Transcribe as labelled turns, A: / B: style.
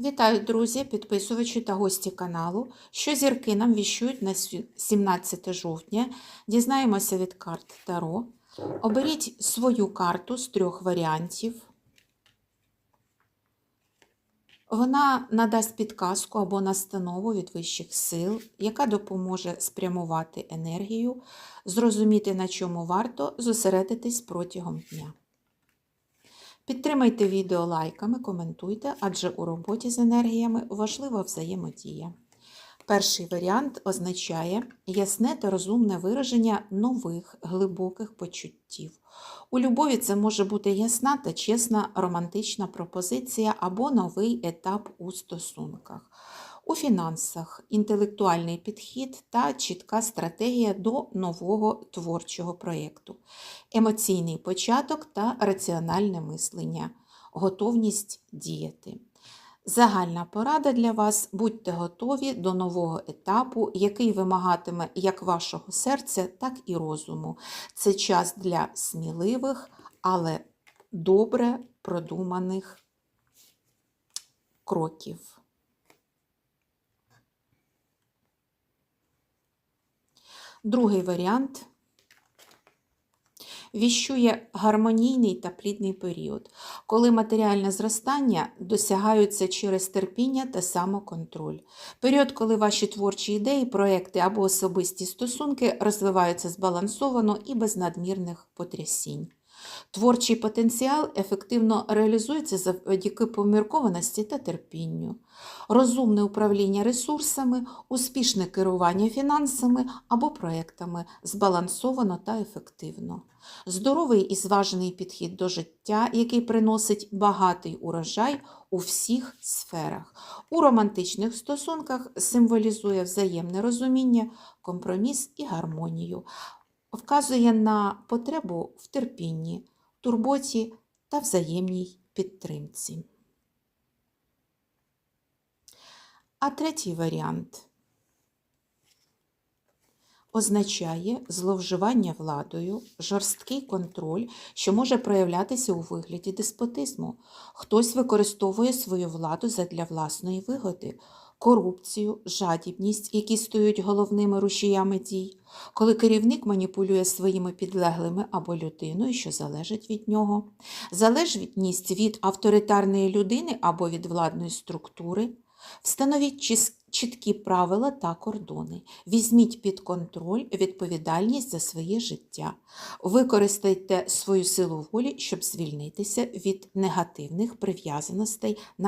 A: Вітаю, друзі, підписувачі та гості каналу. Що зірки нам віщують на 17 жовтня. Дізнаємося від карт Таро. Оберіть свою карту з трьох варіантів. Вона надасть підказку або настанову від вищих сил, яка допоможе спрямувати енергію, зрозуміти, на чому варто зосередитись протягом дня. Підтримайте відео лайками, коментуйте, адже у роботі з енергіями важлива взаємодія. Перший варіант означає ясне та розумне вираження нових глибоких почуттів. У любові це може бути ясна та чесна романтична пропозиція або новий етап у стосунках. У фінансах інтелектуальний підхід та чітка стратегія до нового творчого проєкту, емоційний початок та раціональне мислення, готовність діяти. Загальна порада для вас: будьте готові до нового етапу, який вимагатиме як вашого серця, так і розуму. Це час для сміливих, але добре продуманих кроків. Другий варіант віщує гармонійний та плідний період, коли матеріальне зростання досягаються через терпіння та самоконтроль. Період, коли ваші творчі ідеї, проекти або особисті стосунки розвиваються збалансовано і без надмірних потрясінь. Творчий потенціал ефективно реалізується завдяки поміркованості та терпінню. Розумне управління ресурсами, успішне керування фінансами або проектами збалансовано та ефективно. Здоровий і зважений підхід до життя, який приносить багатий урожай у всіх сферах. У романтичних стосунках символізує взаємне розуміння, компроміс і гармонію вказує на потребу в терпінні, турботі та взаємній підтримці. А третій варіант означає зловживання владою, жорсткий контроль, що може проявлятися у вигляді деспотизму. Хтось використовує свою владу задля власної вигоди, корупцію, жадібність, які стають головними рушіями дій, коли керівник маніпулює своїми підлеглими або людиною, що залежить від нього, залежність від авторитарної людини або від владної структури. Встановіть чіткі правила та кордони. Візьміть під контроль відповідальність за своє життя. Використайте свою силу волі, щоб звільнитися від негативних прив'язаностей на